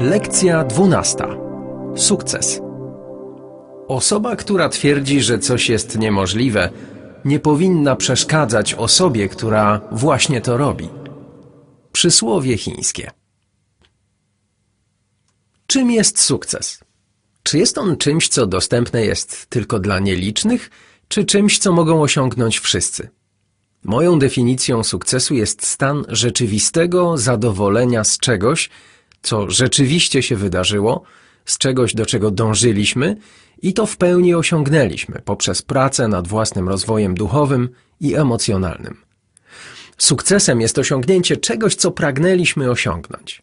Lekcja dwunasta. Sukces. Osoba, która twierdzi, że coś jest niemożliwe, nie powinna przeszkadzać osobie, która właśnie to robi. Przysłowie chińskie. Czym jest sukces? Czy jest on czymś, co dostępne jest tylko dla nielicznych, czy czymś, co mogą osiągnąć wszyscy? Moją definicją sukcesu jest stan rzeczywistego zadowolenia z czegoś, co rzeczywiście się wydarzyło, z czegoś, do czego dążyliśmy i to w pełni osiągnęliśmy poprzez pracę nad własnym rozwojem duchowym i emocjonalnym. Sukcesem jest osiągnięcie czegoś, co pragnęliśmy osiągnąć.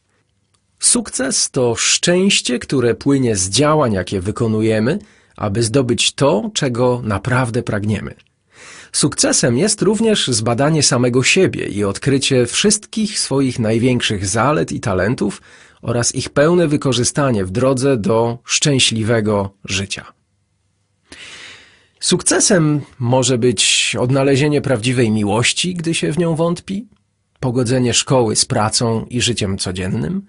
Sukces to szczęście, które płynie z działań, jakie wykonujemy, aby zdobyć to, czego naprawdę pragniemy. Sukcesem jest również zbadanie samego siebie i odkrycie wszystkich swoich największych zalet i talentów oraz ich pełne wykorzystanie w drodze do szczęśliwego życia. Sukcesem może być odnalezienie prawdziwej miłości, gdy się w nią wątpi, pogodzenie szkoły z pracą i życiem codziennym,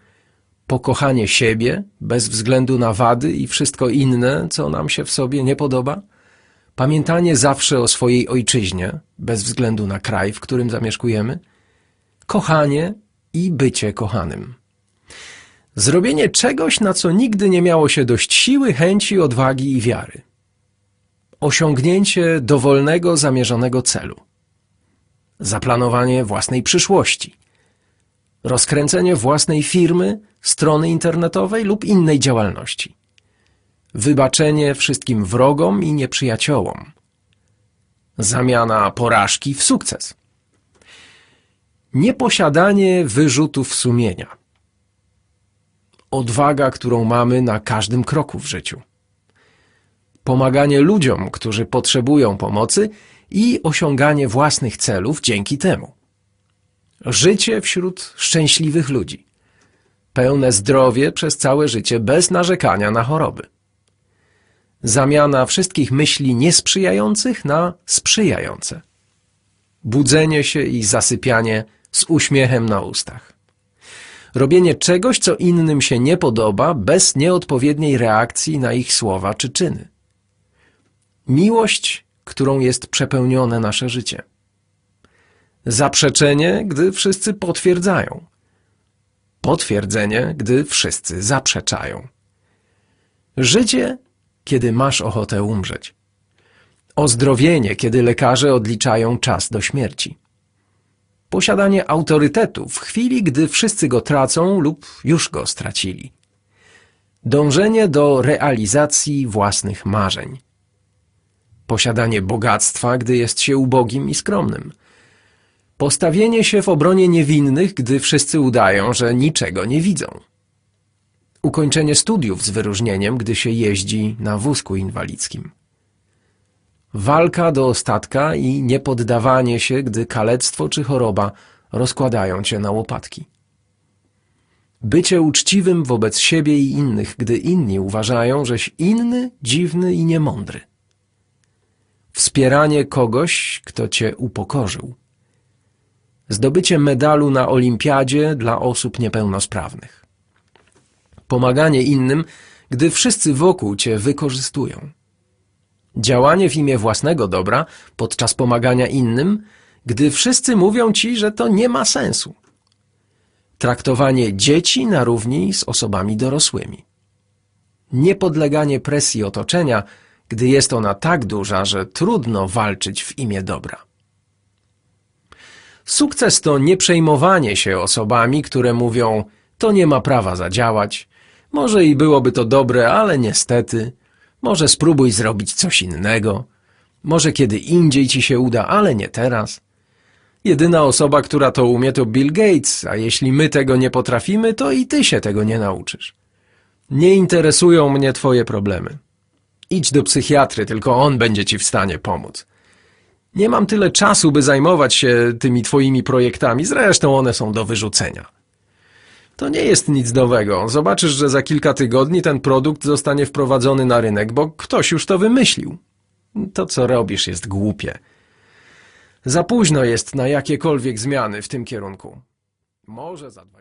pokochanie siebie bez względu na wady i wszystko inne, co nam się w sobie nie podoba, pamiętanie zawsze o swojej ojczyźnie, bez względu na kraj, w którym zamieszkujemy, kochanie i bycie kochanym. Zrobienie czegoś, na co nigdy nie miało się dość siły, chęci, odwagi i wiary. Osiągnięcie dowolnego, zamierzonego celu. Zaplanowanie własnej przyszłości. Rozkręcenie własnej firmy, strony internetowej lub innej działalności. Wybaczenie wszystkim wrogom i nieprzyjaciołom. Zamiana porażki w sukces. Nieposiadanie wyrzutów sumienia. Odwaga, którą mamy na każdym kroku w życiu. Pomaganie ludziom, którzy potrzebują pomocy i osiąganie własnych celów dzięki temu. Życie wśród szczęśliwych ludzi. Pełne zdrowie przez całe życie bez narzekania na choroby. Zamiana wszystkich myśli niesprzyjających na sprzyjające. Budzenie się i zasypianie z uśmiechem na ustach. Robienie czegoś, co innym się nie podoba, bez nieodpowiedniej reakcji na ich słowa czy czyny. Miłość, którą jest przepełnione nasze życie. Zaprzeczenie, gdy wszyscy potwierdzają. Potwierdzenie, gdy wszyscy zaprzeczają. Życie, kiedy masz ochotę umrzeć. Ozdrowienie, kiedy lekarze odliczają czas do śmierci. Posiadanie autorytetu w chwili, gdy wszyscy go tracą lub już go stracili. Dążenie do realizacji własnych marzeń. Posiadanie bogactwa, gdy jest się ubogim i skromnym. Postawienie się w obronie niewinnych, gdy wszyscy udają, że niczego nie widzą. Ukończenie studiów z wyróżnieniem, gdy się jeździ na wózku inwalidzkim. Walka do ostatka i niepoddawanie się, gdy kalectwo czy choroba rozkładają cię na łopatki. Bycie uczciwym wobec siebie i innych, gdy inni uważają, żeś inny, dziwny i niemądry. Wspieranie kogoś, kto cię upokorzył. Zdobycie medalu na olimpiadzie dla osób niepełnosprawnych. Pomaganie innym, gdy wszyscy wokół cię wykorzystują. Działanie w imię własnego dobra podczas pomagania innym, gdy wszyscy mówią ci, że to nie ma sensu. Traktowanie dzieci na równi z osobami dorosłymi. Niepodleganie presji otoczenia, gdy jest ona tak duża, że trudno walczyć w imię dobra. Sukces to nie przejmowanie się osobami, które mówią, to nie ma prawa zadziałać, może i byłoby to dobre, ale niestety, może spróbuj zrobić coś innego, może kiedy indziej ci się uda, ale nie teraz. Jedyna osoba, która to umie, to Bill Gates, a jeśli my tego nie potrafimy, to i ty się tego nie nauczysz. Nie interesują mnie twoje problemy. Idź do psychiatry, tylko on będzie ci w stanie pomóc. Nie mam tyle czasu, by zajmować się tymi twoimi projektami, zresztą one są do wyrzucenia. To nie jest nic nowego. Zobaczysz, że za kilka tygodni ten produkt zostanie wprowadzony na rynek, bo ktoś już to wymyślił. To, co robisz, jest głupie. Za późno jest na jakiekolwiek zmiany w tym kierunku. Może za 20.